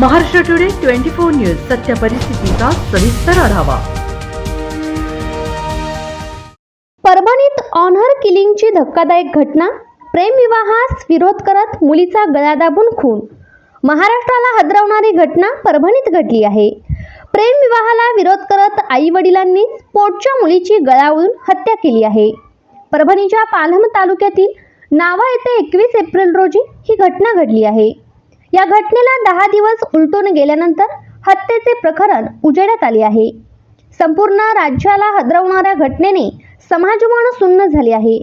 Maharashtra today twenty four news सत्य परिस्थितीचा सविस्तर आढावा. परभणीत ऑनर किलिंगची धक्कादायक घटना प्रेमविवाहास विरोध करत मुलीचा गळा दाबून खून. महाराष्ट्राला हादरवणारी घटना परभणीत घडली आहे. प्रेमविवाहाला विरोध करत आई वडिलांनी पोटच्या मुलीची गळावळून हत्या केली आहे. परभणीच्या पालम तालुक्यातील नावा येथे एकवीस एप्रिल रोजी ही घटना घडली आहे. या घटनेला दहा दिवस उलटून गेल्यानंतर हत्येचे प्रकरण उजेडात आले आहे. संपूर्ण राज्याला हदरवणाऱ्या घटनेने समाजमान सुन्न झाले आहे.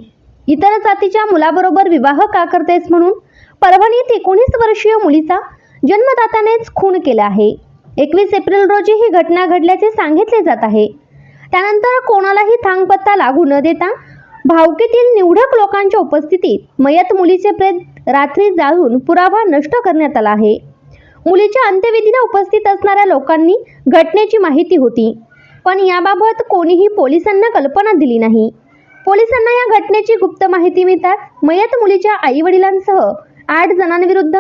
इतर जातीच्या मुलाबरोबर विवाह का करतेस म्हणून परभणीत एकोणीस वर्षीय मुलीचा जन्मदात्यानेच खून केला आहे. एकवीस एप्रिल रोजी ही घटना घडल्याचे सांगितले जात आहे. त्यानंतर कोणालाही थांगपत्ता लागू न देता भावकीतील निवडक लोकांच्या उपस्थितीत मयत मुलीचे प्रेत रात्री जाळून पुरावा नष्ट करण्यात आला आहे. मुलीच्या अंत्यविधीला उपस्थित असणाऱ्या लोकांनी घटनेची माहिती होती पण याबाबत कोणीही पोलिसांना कल्पना दिली नाही. पोलिसांना या घटनेची गुप्त माहिती मिळताच मयत मुलीच्या आईवडिलांसह आठ जणांविरुद्ध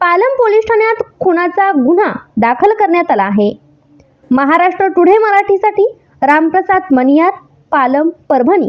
पालम पोलीस ठाण्यात खुनाचा गुन्हा दाखल करण्यात आला आहे. महाराष्ट्र टुडे मराठीसाठी रामप्रसाद मनियार पालम परभणी.